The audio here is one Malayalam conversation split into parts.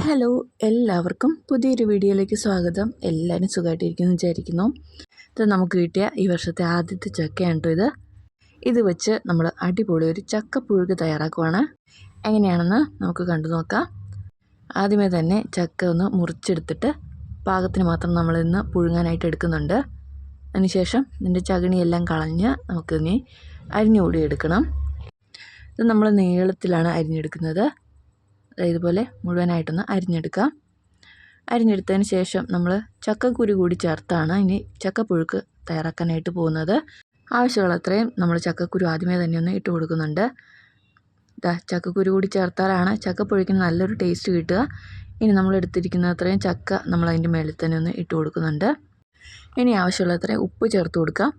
ഹലോ എല്ലാവർക്കും പുതിയൊരു വീഡിയോയിലേക്ക് സ്വാഗതം. എല്ലാവരും സുഖമായിട്ടിരിക്കുന്നു വിചാരിക്കുന്നു. ഇത് നമുക്ക് കിട്ടിയ ഈ വർഷത്തെ ആദ്യത്തെ ചക്കയാണ് ഇത്. ഇത് വെച്ച് നമ്മൾ അടിപൊളി ഒരു ചക്കപ്പുഴുക്ക് തയ്യാറാക്കുവാണ്. എങ്ങനെയാണെന്ന് നമുക്ക് കണ്ടു നോക്കാം. ആദ്യമേ തന്നെ ചക്ക ഒന്ന് മുറിച്ചെടുത്തിട്ട് പാകത്തിന് മാത്രം നമ്മൾ ഇന്ന് പുഴുങ്ങാനായിട്ട് എടുക്കുന്നുണ്ട്. അതിനുശേഷം ഇതിന്റെ ചകിണിയെല്ലാം കളഞ്ഞ് നമുക്കിനി അരിഞ്ഞുകൂടി എടുക്കണം. ഇത് നമ്മൾ നീളത്തിലാണ് അരിഞ്ഞെടുക്കുന്നത്. ഇതുപോലെ മുഴുവനായിട്ടൊന്ന് അരിഞ്ഞെടുക്കുക അരിഞ്ഞെടുത്തതിന് ശേഷം നമ്മൾ ചക്കക്കുരു കൂടി ചേർത്താണ് ഇനി ചക്കപ്പുഴുക്ക് തയ്യാറാക്കാനായിട്ട് പോകുന്നത്. ആവശ്യമുള്ള അത്രയും നമ്മൾ ചക്കക്കുരു ആദ്യമേ തന്നെ ഒന്ന് ഇട്ട് കൊടുക്കുന്നുണ്ട്. ചക്കക്കുരു കൂടി ചേർത്താലാണ് ചക്കപ്പുഴുക്കിന് നല്ലൊരു ടേസ്റ്റ് കിട്ടുക. ഇനി നമ്മൾ എടുത്തിരിക്കുന്ന അത്രയും ചക്ക നമ്മൾ അതിന്റെ മേളിൽ തന്നെ ഒന്ന് ഇട്ട് കൊടുക്കുന്നുണ്ട്. ഇനി ആവശ്യമുള്ള അത്രയും ഉപ്പ് ചേർത്ത് കൊടുക്കാം.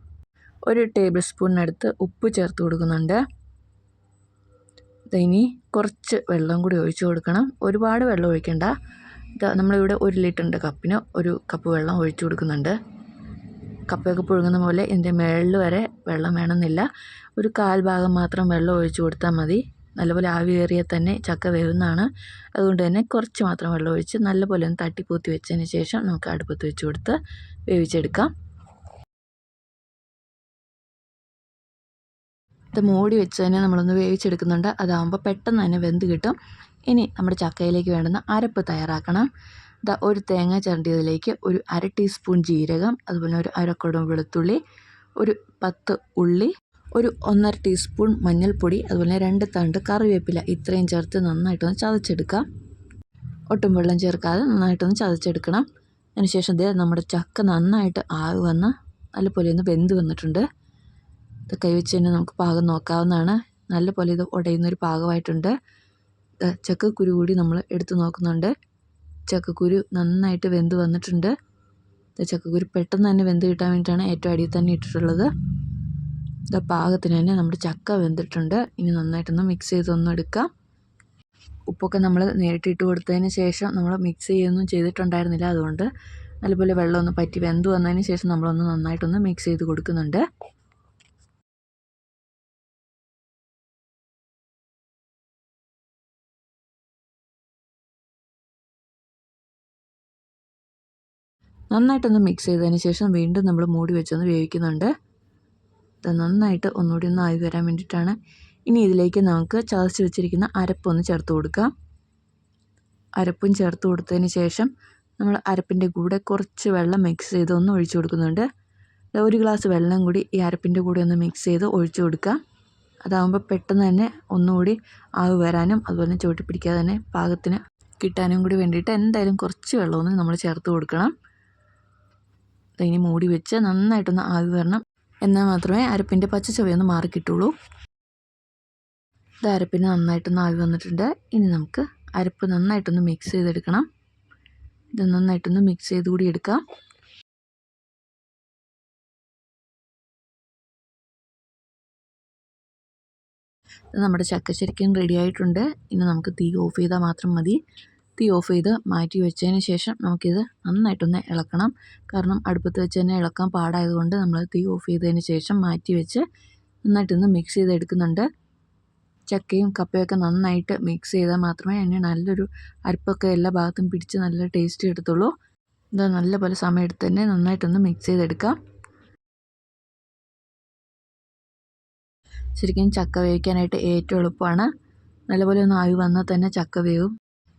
ഒരു ടേബിൾ സ്പൂണിനടുത്ത് ഉപ്പ് ചേർത്ത് കൊടുക്കുന്നുണ്ട്. ഇനി കുറച്ച് വെള്ളം കൂടി ഒഴിച്ച് കൊടുക്കണം. ഒരുപാട് വെള്ളം ഒഴിക്കണ്ട. നമ്മളിവിടെ ഒരു ലിറ്ററിന്റെ കപ്പിന് ഒരു കപ്പ് വെള്ളം ഒഴിച്ചു കൊടുക്കുന്നുണ്ട്. കപ്പയൊക്കെ പുഴുങ്ങുന്ന പോലെ ഇതിന്റെ മേളിൽ വരെ വെള്ളം വേണമെന്നില്ല. ഒരു കാൽ ഭാഗം മാത്രം വെള്ളം ഒഴിച്ചു കൊടുത്താൽ മതി. നല്ലപോലെ ആവി കയറിയാൽ തന്നെ ചക്ക വേവുന്നതാണ്. അതുകൊണ്ട് തന്നെ കുറച്ച് മാത്രം വെള്ളം ഒഴിച്ച് നല്ലപോലെ ഒന്ന് തട്ടിപ്പൂത്തി വെച്ചതിന് ശേഷം നമുക്ക് അടുപ്പത്ത് വെച്ച് കൊടുത്ത് വേവിച്ചെടുക്കാം. ഇത് മൂടി വെച്ച് തന്നെ നമ്മളൊന്ന് വേവിച്ചെടുക്കുന്നുണ്ട്. അതാകുമ്പോൾ പെട്ടെന്ന് തന്നെ വെന്ത് കിട്ടും. ഇനി നമ്മുടെ ചക്കയിലേക്ക് വേണ്ടുന്ന അരപ്പ് തയ്യാറാക്കണം. ഇതാ ഒരു തേങ്ങ ചിരണ്ടിയതിലേക്ക് ഒരു അര ടീസ്പൂൺ ജീരകം അതുപോലെ ഒരു അരക്കുടം വെളുത്തുള്ളി ഒരു പത്ത് ഉള്ളി ഒരു ഒന്നര ടീസ്പൂൺ മഞ്ഞൾപ്പൊടി അതുപോലെ രണ്ട് തണ്ട് കറിവേപ്പില. ഇത്രയും ചേർത്ത് നന്നായിട്ടൊന്ന് ചതച്ചെടുക്കാം ഒട്ടും വെള്ളം ചേർക്കാതെ നന്നായിട്ടൊന്ന് ചതച്ചെടുക്കണം. അതിനുശേഷം ഇതേ നമ്മുടെ ചക്ക നന്നായിട്ട് ആവി വന്ന് നല്ലപോലെ ഒന്ന് വെന്ത് വന്നിട്ടുണ്ട്. ഇത് കൈവച്ച് തന്നെ നമുക്ക് പാകം നോക്കാവുന്നതാണ്. നല്ല പോലെ ഇത് ഉടയുന്നൊരു പാകമായിട്ടുണ്ട്. ചക്കക്കുരു കൂടി നമ്മൾ എടുത്ത് നോക്കുന്നുണ്ട്. ചക്കക്കുരു നന്നായിട്ട് വെന്ത് വന്നിട്ടുണ്ട്. ചക്കക്കുരു പെട്ടെന്ന് തന്നെ വെന്ത് കിട്ടാൻ വേണ്ടിയിട്ടാണ് ഏറ്റവും അടിയിൽ തന്നെ ഇട്ടിട്ടുള്ളത്. ഇത് പാകത്തിന് തന്നെ നമ്മുടെ ചക്ക വെന്തിട്ടുണ്ട്. ഇനി നന്നായിട്ടൊന്ന് മിക്സ് ചെയ്തൊന്നും എടുക്കാം. ഉപ്പൊക്കെ നമ്മൾ നേരിട്ട് ഇട്ട് കൊടുത്തതിന് ശേഷം നമ്മൾ മിക്സ് ചെയ്യൊന്നും ചെയ്തിട്ടുണ്ടായിരുന്നില്ല അതുകൊണ്ട്. നല്ലപോലെ വെള്ളമൊന്ന് പറ്റി വെന്ത് വന്നതിന് ശേഷം നമ്മളൊന്ന് നന്നായിട്ടൊന്ന് മിക്സ് ചെയ്ത് കൊടുക്കുന്നുണ്ട്. നന്നായിട്ടൊന്ന് മിക്സ് ചെയ്തതിന് ശേഷം വീണ്ടും നമ്മൾ മൂടി വെച്ചൊന്ന് വേവിക്കുന്നുണ്ട്. അത് നന്നായിട്ട് ഒന്നുകൂടി ഒന്ന് ആയി വരാൻ വേണ്ടിയിട്ടാണ്. ഇനി ഇതിലേക്ക് നമുക്ക് ചതച്ച് വെച്ചിരിക്കുന്ന അരപ്പൊന്ന് ചേർത്ത് കൊടുക്കാം. അരപ്പും ചേർത്ത് കൊടുത്തതിന് ശേഷം നമ്മൾ അരപ്പിന്റെ കൂടെ കുറച്ച് വെള്ളം മിക്സ് ചെയ്ത് ഒന്ന് ഒഴിച്ചു കൊടുക്കുന്നുണ്ട്. ഒരു ഗ്ലാസ് വെള്ളം കൂടി ഈ അരപ്പിന്റെ കൂടെ ഒന്ന് മിക്സ് ചെയ്ത് ഒഴിച്ചു കൊടുക്കുക അതാകുമ്പോൾ പെട്ടെന്ന് തന്നെ ഒന്നുകൂടി ആവ് വരാനും അതുപോലെ തന്നെ പിടിക്കാതെ തന്നെ പാകത്തിന് കിട്ടാനും കൂടി വേണ്ടിയിട്ട് എന്തായാലും കുറച്ച് വെള്ളമൊന്നും നമ്മൾ ചേർത്ത് കൊടുക്കണം. ഇനി മൂടി വെച്ച് നന്നായിട്ടൊന്ന് ആവി വരണം. എന്നാൽ മാത്രമേ അരപ്പിന്റെ പച്ച ചുവയൊന്ന് മാറി കിട്ടുള്ളൂ ഇത് അരപ്പിന് നന്നായിട്ടൊന്ന് ആവി വന്നിട്ടുണ്ട്. ഇനി നമുക്ക് അരപ്പ് നന്നായിട്ടൊന്ന് മിക്സ് ചെയ്തെടുക്കണം. ഇത് നന്നായിട്ടൊന്ന് മിക്സ് ചെയ്ത് കൂടി എടുക്കാം. നമ്മുടെ ചക്കശരിക്കും റെഡി ആയിട്ടുണ്ട്. ഇനി നമുക്ക് തീ ഓഫ് ചെയ്താൽ മാത്രം മതി. തീ ഓഫ് ചെയ്ത് മാറ്റി വെച്ചതിന് ശേഷം നമുക്കിത് നന്നായിട്ടൊന്ന് ഇളക്കണം. കാരണം അടുപ്പത്ത് വെച്ച് തന്നെ ഇളക്കാൻ പാടായതുകൊണ്ട് നമ്മൾ തീ ഓഫ് ചെയ്തതിന് ശേഷം മാറ്റി വെച്ച് നന്നായിട്ടൊന്ന് മിക്സ് ചെയ്തെടുക്കുന്നുണ്ട്. ചക്കയും കപ്പയൊക്കെ നന്നായിട്ട് മിക്സ് ചെയ്താൽ മാത്രമേ അതിന് നല്ലൊരു അരിപ്പൊക്കെ എല്ലാ ഭാഗത്തും പിടിച്ച് നല്ല ടേസ്റ്റ് എടുത്തുള്ളൂ ഇത് നല്ലപോലെ സമയം എടുത്ത് തന്നെ നന്നായിട്ടൊന്ന് മിക്സ് ചെയ്തെടുക്കാം. ശരിക്കും ചക്ക വേവിക്കാനായിട്ട് ഏറ്റവും എളുപ്പമാണ്. നല്ലപോലെ ഒന്ന് ആവി വന്നാൽ തന്നെ ചക്ക വേവും.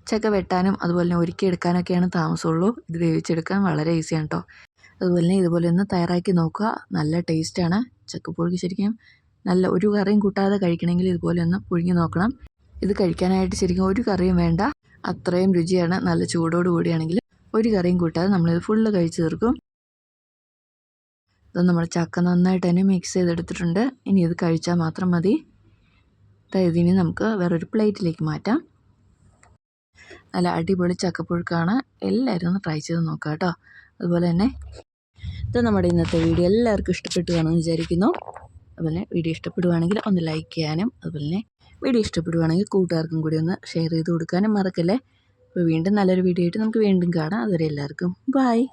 ചക്ക വെട്ടാനും അതുപോലെ തന്നെ ഒരുക്കിയെടുക്കാനൊക്കെയാണ് താമസമുള്ളൂ. ഇത് വേവിച്ചെടുക്കാൻ വളരെ ഈസിയാണ് കേട്ടോ അതുപോലെ തന്നെ ഇതുപോലെ ഒന്ന് തയ്യാറാക്കി നോക്കുക. നല്ല ടേസ്റ്റാണ് ചക്കപ്പുഴുക്ക് ശരിക്കും നല്ല ഒരു കറിയും കൂട്ടാതെ കഴിക്കണമെങ്കിൽ ഇതുപോലെ ഒന്ന് പുഴുങ്ങി നോക്കണം. ഇത് കഴിക്കാനായിട്ട് ശരിക്കും ഒരു കറിയും വേണ്ട. അത്രയും രുചിയാണ്. നല്ല ചൂടോട് കൂടിയാണെങ്കിൽ ഒരു കറിയും കൂട്ടാതെ നമ്മളിത് ഫുള്ള് കഴിച്ചു തീർക്കും. ഇത് നമ്മൾ ചക്ക നന്നായിട്ട് തന്നെ മിക്സ് ചെയ്തെടുത്തിട്ടുണ്ട്. ഇനി ഇത് കഴിച്ചാൽ മാത്രം മതി. ഇതിനി നമുക്ക് വേറൊരു പ്ലേറ്റിലേക്ക് മാറ്റാം. നല്ല അടിപൊളി ചക്കപ്പുഴുക്കാണ്. എല്ലാവരും ഒന്ന് ട്രൈ ചെയ്ത് നോക്കുക കേട്ടോ. അതുപോലെ തന്നെ ഇത് നമ്മുടെ ഇന്നത്തെ വീഡിയോ എല്ലാവർക്കും ഇഷ്ടപ്പെട്ടു കാണുമെന്ന് വിചാരിക്കുന്നു. അതുപോലെ വീഡിയോ ഇഷ്ടപ്പെടുവാണെങ്കിൽ ഒന്ന് ലൈക്ക് ചെയ്യാനും അതുപോലെ തന്നെ വീഡിയോ ഇഷ്ടപ്പെടുവാണെങ്കിൽ കൂട്ടുകാർക്കും കൂടി ഒന്ന് ഷെയർ ചെയ്ത് കൊടുക്കാനും മറക്കല്ലേ. അപ്പോൾ വീണ്ടും നല്ലൊരു വീഡിയോ ആയിട്ട് നമുക്ക് വീണ്ടും കാണാം. അതുവരെ എല്ലാവർക്കും ബായ്